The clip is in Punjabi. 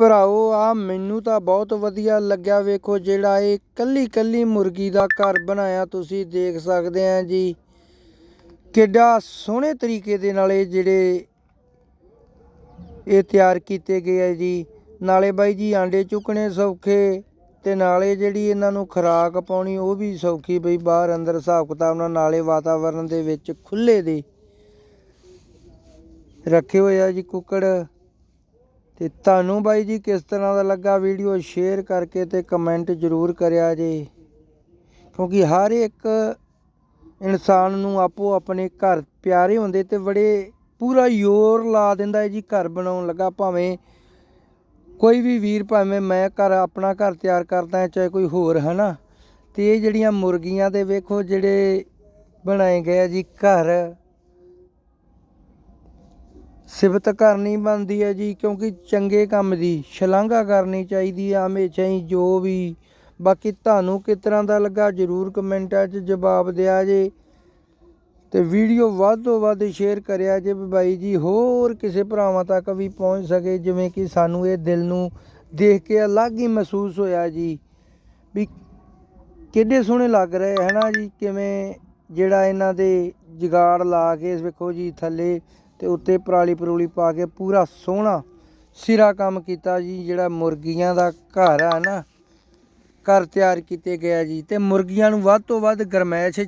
ਭਰਾਓ ਆ ਮੈਨੂੰ ਤਾਂ ਬਹੁਤ ਵਧੀਆ ਲੱਗਿਆ। ਵੇਖੋ ਜਿਹੜਾ ਇਹ ਕੱਲੀ ਕੱਲੀ ਮੁਰਗੀ ਦਾ ਘਰ ਬਣਾਇਆ ਤੁਸੀਂ ਦੇਖ ਸਕਦੇ ਆ ਜੀ। ਕਿੱਡਾ ਸੋਹਣੇ ਤਰੀਕੇ ਦੇ ਨਾਲ ਇਹ ਜਿਹੜੇ ਇਹ ਤਿਆਰ ਕੀਤੇ ਗਏ ਆ ਜੀ। ਨਾਲੇ ਬਾਈ ਜੀ, ਆਂਡੇ ਚੁੱਕਣੇ ਸੌਖੇ ਤੇ ਨਾਲੇ ਜਿਹੜੀ ਇਹਨਾਂ ਨੂੰ ਖੁਰਾਕ ਪਾਉਣੀ ਉਹ ਵੀ ਸੌਖੀ ਬਈ ਬਾਹਰ ਅੰਦਰ ਹਿਸਾਬ ਕਿਤਾਬ ਨਾਲ ਨਾਲੇ ਵਾਤਾਵਰਣ ਦੇ ਵਿੱਚ ਖੁੱਲੇ ਦੇ ਰੱਖੇ ਹੋਏ ਆ ਜੀ ਕੁੱਕੜ। ਤੇ ਤੁਹਾਨੂੰ ਬਾਈ ਜੀ ਕਿਸ ਤਰ੍ਹਾਂ ਦਾ ਲੱਗਾ ਵੀਡੀਓ ਸ਼ੇਅਰ ਕਰਕੇ ਤੇ ਕਮੈਂਟ ਜ਼ਰੂਰ ਕਰਿਆ ਜੇ। ਕਿਉਂਕਿ ਹਰ ਇੱਕ ਇਨਸਾਨ ਨੂੰ ਆਪੋ ਆਪਣੇ ਘਰ ਪਿਆਰੇ ਹੁੰਦੇ ਤੇ ਬੜੇ ਪੂਰਾ ਜ਼ੋਰ ਲਾ ਦਿੰਦਾ ਹੈ ਜੀ ਘਰ ਬਣਾਉਣ ਲੱਗਾ। ਭਾਵੇਂ ਕੋਈ ਵੀ ਵੀਰ ਭਾਵੇਂ ਮੈਂ ਘਰ ਆਪਣਾ ਘਰ ਤਿਆਰ ਕਰਦਾ ਹਾਂ, ਚਾਹੇ ਕੋਈ ਹੋਰ ਹੈ ਨਾ ਤੇ ਇਹ ਜਿਹੜੀਆਂ ਮੁਰਗੀਆਂ ਦੇ ਵੇਖੋ ਜਿਹੜੇ ਬਣਾਏ ਗਏ ਆ ਜੀ ਘਰ। ਸਿਫਤ ਕਰਨੀ ਬਣਦੀ ਹੈ ਜੀ, ਕਿਉਂਕਿ ਚੰਗੇ ਕੰਮ ਦੀ ਸ਼ਲਾਘਾ ਕਰਨੀ ਚਾਹੀਦੀ ਆ ਹਮੇਸ਼ਾ ਹੀ, ਜੋ ਵੀ। ਬਾਕੀ ਤੁਹਾਨੂੰ ਕਿਸ ਤਰ੍ਹਾਂ ਦਾ ਲੱਗਾ ਜਰੂਰ ਕਮੈਂਟਾਂ 'ਚ ਜਵਾਬ ਦਿਆ ਜੇ। ਤੇ ਵੀਡੀਓ ਵੱਧ ਤੋਂ ਵੱਧ ਸ਼ੇਅਰ ਕਰਿਆ ਜੇ ਵੀ ਬਾਈ ਜੀ, ਹੋਰ ਕਿਸੇ ਭਰਾਵਾਂ ਤੱਕ ਵੀ ਪਹੁੰਚ ਸਕੇ, ਜਿਵੇਂ ਕਿ ਸਾਨੂੰ ਇਹ ਦਿਲ ਨੂੰ ਦੇਖ ਕੇ ਅਲੱਗ ਹੀ ਮਹਿਸੂਸ ਹੋਇਆ ਜੀ। ਵੀ ਕਿੱਡੇ ਸੋਹਣੇ ਲੱਗ ਰਹੇ ਹੈ ਨਾ ਜੀ? ਕਿਵੇਂ ਜਿਹੜਾ ਇਹਨਾਂ ਦੇ ਜਗਾੜ ਲਾ ਕੇ ਵੇਖੋ ਜੀ, ਥੱਲੇ ਤੇ ਉੱਤੇ ਪਰਾਲੀ ਪਰੂਲੀ ਪਾ ਕੇ ਪੂਰਾ ਸੋਹਣਾ ਸਿਰਾ ਕੰਮ ਕੀਤਾ ਜੀ, ਜਿਹੜਾ ਮੁਰਗੀਆਂ ਦਾ ਘਰ ਆ ਨਾ, ਘਰ ਤਿਆਰ ਕੀਤੇ ਗਿਆ ਜੀ ਤੇ ਮੁਰਗੀਆਂ ਨੂੰ ਵੱਧ ਤੋਂ ਵੱਧ ਗਰਮੈਸ਼